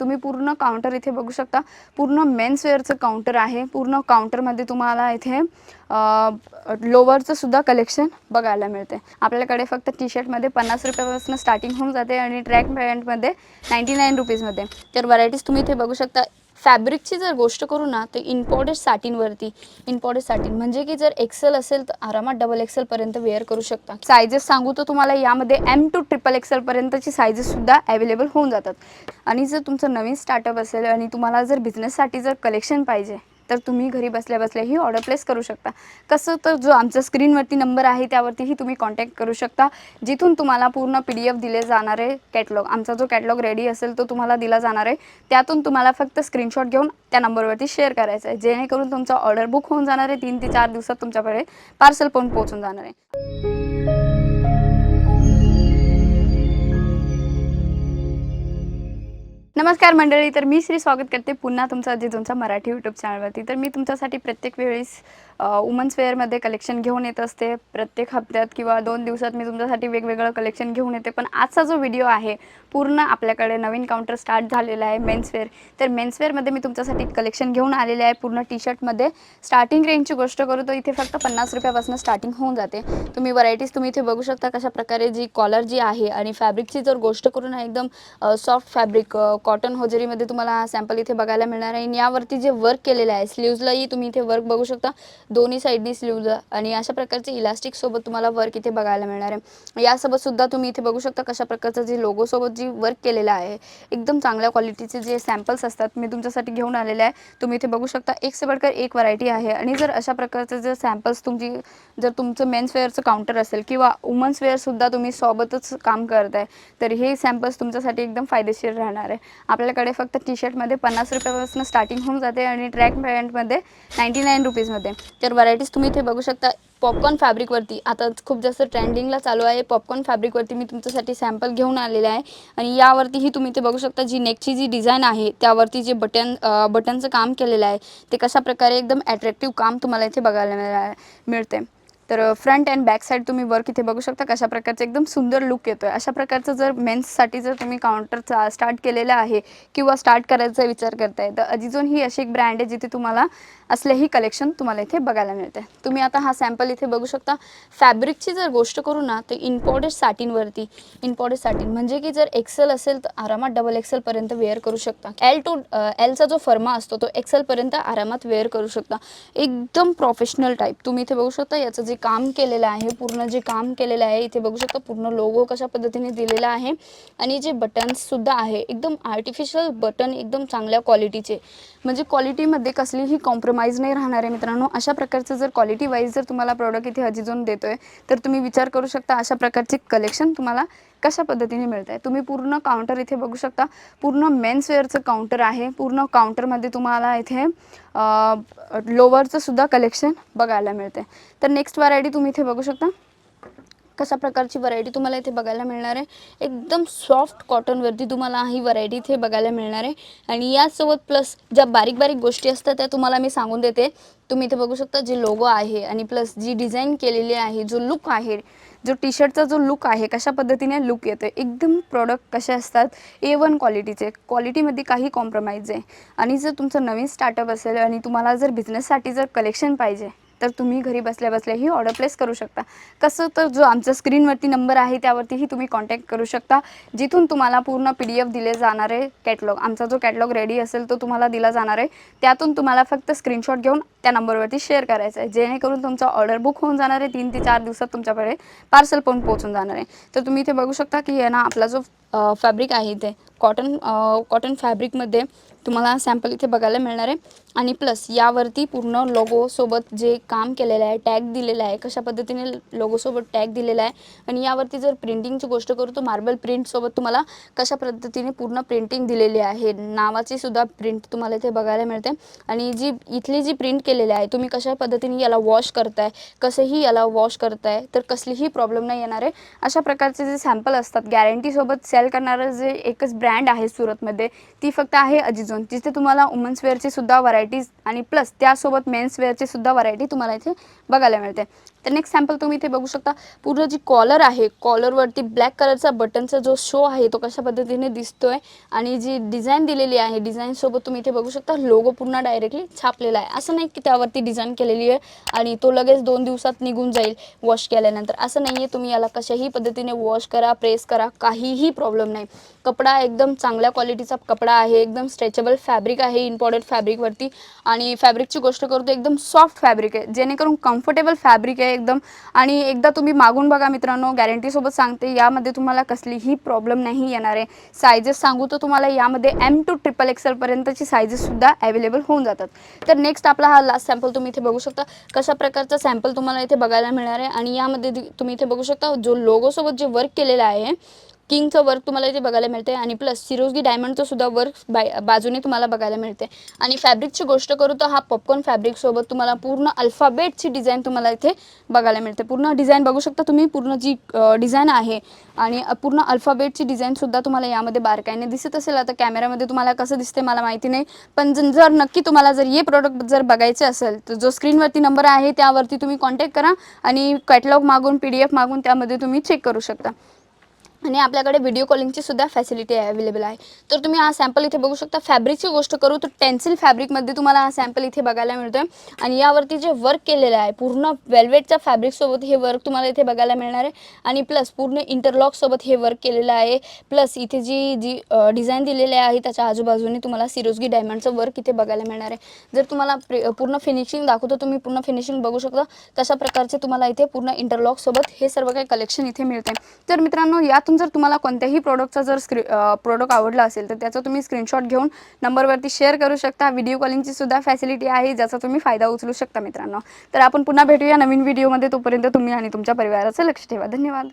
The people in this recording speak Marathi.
तुम्ही पूर्ण काउंटर इथे बघू शकता. पूर्ण मेन्सवेअरचं काउंटर आहे. पूर्ण काउंटरमध्ये तुम्हाला इथे लोवरचं सुद्धा कलेक्शन बघायला मिळते. आपल्याकडे फक्त टी शर्टमध्ये पन्नास रुपयापासून स्टार्टिंग होऊन जाते आणि ट्रॅक पॅन्टमध्ये नाईंटी नाईन रुपीजमध्ये तर व्हरायटीज तुम्ही इथे बघू शकता. फॅब्रिकची जर गोष्ट करू ना तर इम्पॉर्टेड सॅटिनवरती इम्पॉर्टेड सॅटिन म्हणजे की जर एक्सेल असेल तर आरामात डबल एक्सेलपर्यंत वेअर करू शकता. सायझेस सांगू तर तुम्हाला यामध्ये एम टू ट्रिपल एक्सेलपर्यंतची सायजेससुद्धा अवेलेबल होऊन जातात. आणि जर तुमचं नवीन स्टार्टअप असेल आणि तुम्हाला जर बिझनेससाठी जर कलेक्शन पाहिजे तर तुम्ही घरी बसल्या बसल्या ही ऑर्डर प्लेस करू शकता. कसं तर जो आमचा स्क्रीनवरती नंबर आहे त्यावरतीही तुम्ही कॉन्टॅक्ट करू शकता. जिथून तुम्हाला पूर्ण पी डी एफ दिले जाणारे कॅटलॉग आमचा जो कॅटलॉग रेडी असेल तो तुम्हाला दिला जाणार आहे. त्यातून तुम्हाला फक्त स्क्रीनशॉट घेऊन त्या नंबरवरती शेअर करायचं आहे. जेणेकरून तुमचा ऑर्डर बुक होऊन जाणार आहे. तीन ते चार दिवसात तुमच्याकडे पार्सल पण पोहोचून जाणार आहे. नमस्कार मंडळी तर मी श्री स्वागत करते पुन्हा तुमचं अजय तुमचा मराठी यूट्यूब चॅनलवरती तर मी तुमच्यासाठी प्रत्येक वेळेस वुमन्स वेअरमध्ये कलेक्शन घेऊन येत असते. प्रत्येक हप्त्यात किंवा दोन दिवसात मी तुमच्यासाठी वेगवेगळं कलेक्शन घेऊन येते. पण आजचा जो व्हिडिओ आहे पूर्ण आपल्याकडे नवीन काउंटर स्टार्ट झालेला आहे मेन्सवेअर तर मेन्सवेअरमध्ये मी तुमच्यासाठी कलेक्शन घेऊन आलेले आहे. पूर्ण टी शर्टमध्ये स्टार्टिंग रेंजची गोष्ट करू तर इथे फक्त पन्नास रुपयापासून स्टार्टिंग होऊन जाते. तुम्ही व्हरायटीज तुम्ही इथे बघू शकता कशा प्रकारे जी कॉलर जी आहे आणि फॅब्रिकची जर गोष्ट करू ना एकदम सॉफ्ट फॅब्रिक कॉटन होजरीमध्ये तुम्हाला सॅम्पल इथे बघायला मिळणार आहे. आणि यावरती जे वर्क केलेलं आहे स्लीव्जलाही तुम्ही इथे वर्क बघू शकता. दोन्ही साईडनी स्लीव्ज आणि अशा प्रकारचे इलास्टिकसोबत तुम्हाला वर्क इथे बघायला मिळणार आहे. यासोबत सुद्धा तुम्ही इथे बघू शकता कशा प्रकारचं जे लोगोसोबत जी वर्क केलेलं आहे एकदम चांगल्या क्वालिटीचे जे सॅम्पल्स असतात मी तुमच्यासाठी घेऊन आलेले आहे. तुम्ही इथे बघू शकता एक से बडकर एक व्हरायटी आहे. आणि जर अशा प्रकारचं जर सॅम्पल्स तुमची जर तुमचं मेन्स वेअरचं काउंटर असेल किंवा वुमन्स वेअरसुद्धा तुम्ही सोबतच काम करताय तर हे सॅम्पल्स तुमच्यासाठी एकदम फायदेशीर राहणार आहे. आपल्याकडे फक्त टी शर्टमध्ये पन्नास रुपयापासून स्टार्टिंग होऊन जाते आणि ट्रॅक पॅन्टमध्ये नाईंटी नाईन रुपीजमध्ये तर व्हरायटीज तुम्ही इथे बघू शकता पॉपकॉर्न फॅब्रिकवरती आता खूप जास्त ट्रेंडिंगला चालू आहे. पॉपकॉर्न फॅब्रिकवरती मी तुमच्यासाठी सॅम्पल घेऊन आलेले आहे. आणि यावरतीही तुम्ही इथे बघू शकता जी नेकची जी डिझाईन आहे त्यावरती जे बटन बटनचं काम केलेलं आहे ते कशाप्रकारे एकदम ॲट्रॅक्टिव्ह काम तुम्हाला इथे बघायला मिळा मिळते. तर फ्रंट अँड बॅक साईड तुम्ही वर्क इथे बघू शकता कशा प्रकारचं एकदम सुंदर लुक येतो आहे अशा प्रकारचं जर मेन्ससाठी जर तुम्ही काउंटरचा स्टार्ट केलेलं आहे किंवा स्टार्ट करायचा विचार करताय तर अजिझोन ही अशी एक ब्रँड आहे जिथे तुम्हाला असलेही कलेक्शन तुम्हाला इथे बघायला मिळते तुम्ही आता हा सॅम्पल इथे बघू शकता. फॅब्रिकची जर गोष्ट करू ना तर इम्पॉर्टेड साटींवरती इम्पॉर्टेड साटीन म्हणजे की जर एक्सेल असेल तर आरामात डबल एक्सेलपर्यंत वेअर करू शकता. एल टू एलचा जो फर्मा असतो तो एक्सेलपर्यंत आरामात वेअर करू शकता. एकदम प्रोफेशनल टाईप तुम्ही इथे बघू शकता याचं जे काम केलेलं आहे पूर्ण जे काम केलेलं आहे इथे बघू शकता पूर्ण लोगो कशा पद्धतीने दिलेला आहे आणि जे बटन्ससुद्धा आहे एकदम आर्टिफिशियल बटन एकदम चांगल्या क्वालिटीचे म्हणजे क्वालिटीमध्ये कसलीही कॉम्प्रोमाइज नाही राहणार आहे मित्रांनो. अशा प्रकारचं जर क्वालिटी वाईज जर तुम्हाला प्रॉडक्ट इथे अजिजून देतो आहे तर तुम्ही विचार करू शकता अशा प्रकारचे कलेक्शन तुम्हाला कशा पद्धतीने मिळत आहे तुम्ही पूर्ण काउंटर इथे बघू शकता. पूर्ण मेन्स वेअरचं काउंटर आहे. पूर्ण काउंटरमध्ये तुम्हाला इथे लोवरचं सुद्धा कलेक्शन बघायला मिळते तर नेक्स्ट व्हरायटी तुम्ही इथे बघू शकता. कशा प्रकारची व्हरायटी तुम्हाला इथे बघायला मिळणार आहे? एकदम सॉफ्ट कॉटनवरती तुम्हाला ही व्हरायटी इथे बघायला मिळणार आहे. आणि यासोबत प्लस ज्या बारीक बारीक गोष्टी असतात त्या तुम्हाला मी सांगून देते. तुम्ही इथे बघू शकता जे लोगो आहे आणि प्लस जी डिझाईन केलेली आहे जो लुक आहे जो टी शर्टचा जो लुक आहे कशा पद्धतीने लुक येतो एकदम प्रॉडक्ट कसे असतात ए वन क्वालिटीचे क्वालिटीमध्ये काही कॉम्प्रोमाइज आहे. आणि जर तुमचं नवीन स्टार्टअप असेल आणि तुम्हाला जर बिझनेससाठी जर कलेक्शन पाहिजे तर तुम्ही घरी बसल्या बसल्याही ऑर्डर प्लेस करू शकता. कसं तर जो आमचा स्क्रीनवरती नंबर आहे त्यावरतीही तुम्ही कॉन्टॅक्ट करू शकता. जिथून तुम्हाला पूर्ण पी डी एफ दिले जाणारे कॅटलॉग आमचा जो कॅटलॉग रेडी असेल तो तुम्हाला दिला जाणार आहे. त्यातून तुम्हाला फक्त स्क्रीनशॉट घेऊन त्या नंबरवरती शेअर करायचं आहे. जेणेकरून तुमचा ऑर्डर बुक होऊन जाणार आहे. तीन ते चार दिवसात तुमच्याकडे पार्सल पण पोहोचून जाणार आहे. तर तुम्ही इथे बघू शकता की ना आपला जो फॅब्रिक आहे इथे कॉटन कॉटन फॅब्रिकमध्ये तुम्हाला सॅम्पल इथे बघायला मिळणार आहे. आणि प्लस यावरती पूर्ण लोगोसोबत जे काम केलेलं आहे टॅग दिलेला आहे कशा पद्धतीने लोगोसोबत टॅग दिलेला आहे. आणि यावरती जर प्रिंटिंगची गोष्ट करू तर मार्बल प्रिंटसोबत तुम्हाला कशा पद्धतीने पूर्ण प्रिंटिंग दिलेली आहे नावाची सुद्धा प्रिंट तुम्हाला इथे बघायला मिळते. आणि जी इथली जी प्रिंट केलेले आहे. तुम्ही कशा पद्धतीने याला वॉश करताय? कसंही याला वॉश करताय तर कसलीही प्रॉब्लेम नाही येणार आहे. अशा प्रकारचे जे सॅम्पल असतात गॅरंटीसोबत सेल करणारं जे एकच ब्रँड आहे सुरतमध्ये ती फक्त आहे अजिझोन जिथे तुम्हाला वुमन्स वेअरची सुद्धा व्हरायटीज आणि प्लस त्यासोबत मेन्स वेअरची सुद्धा व्हरायटी तुम्हाला इथे बघायला मिळते. तर नेक्स्ट सॅम्पल तुम्ही इथे बघू शकता. पूर्ण जी कॉलर आहे कॉलरवरती ब्लॅक कलरचा बटनचा जो शो आहे तो कशा पद्धतीने दिसतोय आणि जी डिझाईन दिलेली आहे डिझाईनसोबत तुम्ही इथे बघू शकता लोगो पूर्ण डायरेक्टली छापलेला आहे. असं नाही की त्यावरती डिझाईन केलेली आहे आणि तो लगेच दोन दिवसात निघून जाईल वॉश केल्यानंतर. असं नाही आहे तुम्ही याला कशाही पद्धतीने वॉश करा प्रेस करा काहीही प्रॉब्लेम नाही. कपडा एकदम चांगल्या क्वालिटीचा कपडा आहे एकदम स्ट्रेचेबल फॅब्रिक आहे इम्पॉर्टंट फॅब्रिकवरती आणि फॅब्रिकची गोष्ट करू तर एकदम सॉफ्ट फॅब्रिक आहे. जेणेकरून कम्फर्टेबल फॅब्रिक आहे एकदम. आणि एकदा तुम्ही मागून बघा मित्रांनो गॅरंटीसोबत सांगते यामध्ये तुम्हाला कसलीही प्रॉब्लेम नाही येणार आहे. सायझेस सांगू तर तुम्हाला यामध्ये एम टू ट्रिपल एक्सेलपर्यंतची सायझेससुद्धा अवेलेबल होऊन जातात. तर नेक्स्ट आपला हा लास्ट सॅम्पल तुम्ही इथे बघू शकता. कशा प्रकारचा सॅम्पल तुम्हाला इथे बघायला मिळणार आहे. आणि यामध्ये तुम्ही इथे बघू शकता जो लोगोसोबत जे वर्क केलेलं आहे किंगचं वर्क तुम्हाला इथे बघायला मिळते आणि प्लस सिरोजगी डायमंडचं सुद्धा वर्क बाय बाजूने तुम्हाला बघायला मिळते आणि फॅब्रिकची गोष्ट करू तर हा पॉपकॉर्न फॅब्रिकसोबत तुम्हाला पूर्ण अल्फाबेटची डिझाईन तुम्हाला इथे बघायला मिळते पूर्ण डिझाईन बघू शकता तुम्ही पूर्ण जी डिझाईन आहे आणि पूर्ण अल्फाबेटची डिझाईनसुद्धा तुम्हाला यामध्ये बारकाईने दिसत असेल. आता कॅमेऱ्यामध्ये तुम्हाला कसं दिसते मला माहिती नाही पण जर जर नक्की तुम्हाला जर हे प्रोडक्ट जर बघायचे असेल तर जो स्क्रीनवरती नंबर आहे त्यावरती तुम्ही कॉन्टॅक्ट करा आणि कॅटलॉग मागून पी डी एफ मागून त्यामध्ये तुम्ही चेक करू शकता. आणि आपल्याकडे व्हिडिओ कॉलिंगची सुद्धा फॅसिलिटी अवेलेबल आहे. तर तुम्ही हा सॅम्पल इथे बघू शकता. फॅब्रिकची गोष्ट करू तर टेन्सिल फॅब्रिकमध्ये तुम्हाला हा सॅम्पल इथे बघायला मिळतोय. आणि यावरती जे वर्क केलेलं आहे पूर्ण वेल्वेटच्या फॅब्रिकसोबत हे वर्क तुम्हाला इथे बघायला मिळणार आहे. आणि प्लस पूर्ण इंटरलॉकसोबत हे वर्क केलेलं आहे. प्लस इथे जी जी डिझाईन दिलेली आहे त्याच्या आजूबाजूने तुम्हाला सिरोजगी डायमंडचं वर्क इथे बघायला मिळणार आहे. जर तुम्हाला प्रे पूर्ण फिनिशिंग दाखवतो तुम्ही पूर्ण फिनिशिंग बघू शकता. तशा प्रकारचे तुम्हाला इथे पूर्ण इंटरलॉकसोबत हे सर्व काही कलेक्शन इथे मिळते तर मित्रांनो यात त्यातून जर तुम्हाला कोणत्याही प्रोडक्टचा जर स्क्री प्रोडक्ट आवडला असेल तर त्याचा तुम्ही स्क्रीनशॉट घेऊन नंबरवरती शेअर करू शकता. व्हिडिओ कॉलिंगची सुद्धा फॅसिलिटी आहे ज्याचा तुम्ही फायदा उचलू शकता मित्रांनो. तर आपण पुन्हा भेटूया नवीन व्हिडिओमध्ये तोपर्यंत तुम्ही आणि तुमच्या परिवाराचं लक्ष ठेवा. धन्यवाद.